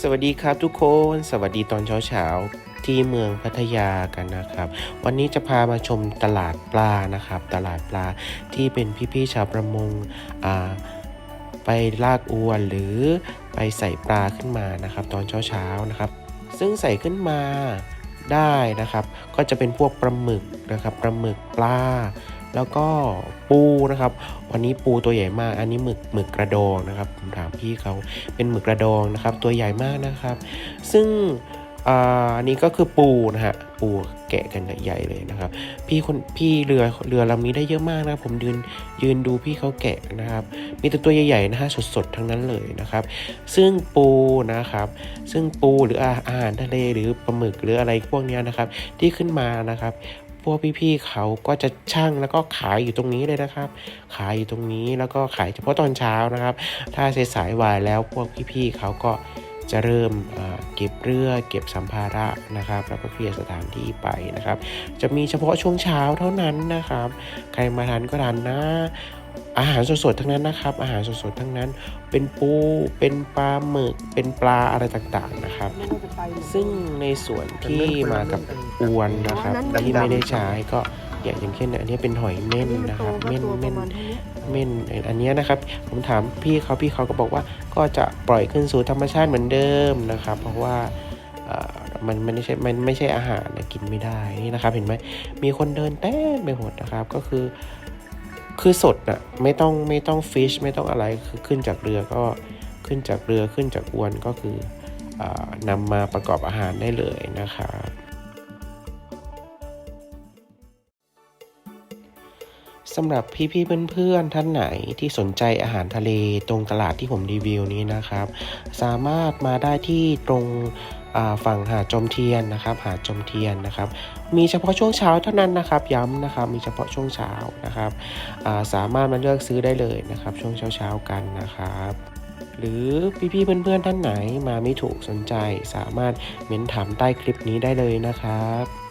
สวัสดีครับทุกคน สวัสดีตอนเช้าๆที่เมืองพัทยากันนะครับ วันนี้จะพามาชมตลาดปลานะครับ ตลาดปลาที่เป็นพี่ๆชาวประมงไปลากอวนหรือไปใส่ปลาขึ้นมานะครับ ตอนเช้าๆนะครับ ซึ่งใส่ขึ้นมาได้นะครับ ก็จะเป็นพวกปลาหมึกนะครับปลาหมึกปลา แล้วก็ปูนะครับ วันนี้ปูตัวใหญ่มาก อันนี้หมึกหมึกกระดองนะครับผมถามพี่เขาเป็นหมึกกระดองนะครับ ตัวใหญ่มากนะครับ ซึ่งอ่าอันนี้ก็คือปูนะฮะปูแกะกันใหญ่เลยนะครับ พี่คนพี่เรือเรือลำนี้ได้เยอะมากนะผมยืนยืนดูพี่เขาแกะนะครับ มีแต่ตัวใหญ่ๆนะฮะสดๆทั้งนั้นเลยนะครับ ซึ่งปูนะครับ ซึ่งปูหรืออาอาหารทะเลหรือปลาหมึกหรืออะไรพวกเนี้ยนะครับ ที่ขึ้นมานะครับ พวกพี่ๆเขาก็จะช่างแล้วก็ขายอยู่ตรงนี้เลยนะครับ ขายอยู่ตรงนี้แล้วก็ขายเฉพาะตอนเช้านะครับ ถ้าสายๆวายแล้วพวกพี่ๆเขาก็จะเริ่มเก็บเรือเก็บสัมภาระนะครับ แล้วก็เคลียร์สถานที่ไปนะครับ จะมีเฉพาะช่วงเช้าเท่านั้นนะครับ ใครมาทานก็ทานนะ อาหารสดๆทั้งนั้นนะครับ อาหารสดๆทั้งนั้น เป็นปูเป็นปลาหมึกเป็นปลาอะไรต่างๆนะครับ ซึ่งในส่วนที่มากับอวนนะครับอ๋อนั่นที่ดำๆไม่ได้ใช้ก็อย่างอย่างเช่น อันนี้เป็นหอยเม่นนะครับเม่นเม่นเม่นอันเนี้ยนะครับ ผมถามพี่เขาพี่เขาก็บอกว่าก็จะปล่อยขึ้นสู่ธรรมชาติเหมือนเดิมนะครับ เพราะว่าเอ่อมันมันไม่ใช่ มันไม่ใช่อาหารนะกินไม่ได้นี่นะครับ เห็นไหมมีคนเดินเต้นไปหมดนะครับ ก็คือ คือสดน่ะไม่ต้องไม่ต้องฟิชไม่ต้องอะไรคือขึ้นจากเรือก็ขึ้นจากเรือขึ้นจากอวนก็คืออนำมาประกอบอาหารได้เลยนะครับสำหรับพี่ๆเพื่อนๆท่านไหนที่สนใจอาหารทะเลตรงตลาดที่ผมรีวิวนี้นะครับ สามารถมาได้ที่ตรง ฝั่งหาดจอมเทียนนะครับหาดจอมเทียนนะครับ มีเฉพาะช่วงเช้าเท่านั้นนะครับย้ำนะครับมีเฉพาะช่วงเช้านะครับาสามารถมาเลือกซื้อได้เลยนะครับ ช่วงเช้าๆกันนะครับหรือพี่ๆเพื่อนๆท่านไหนมาไม่ถูกสนใจ สามารถเม้นถามใต้คลิปนี้ได้เลยนะครับ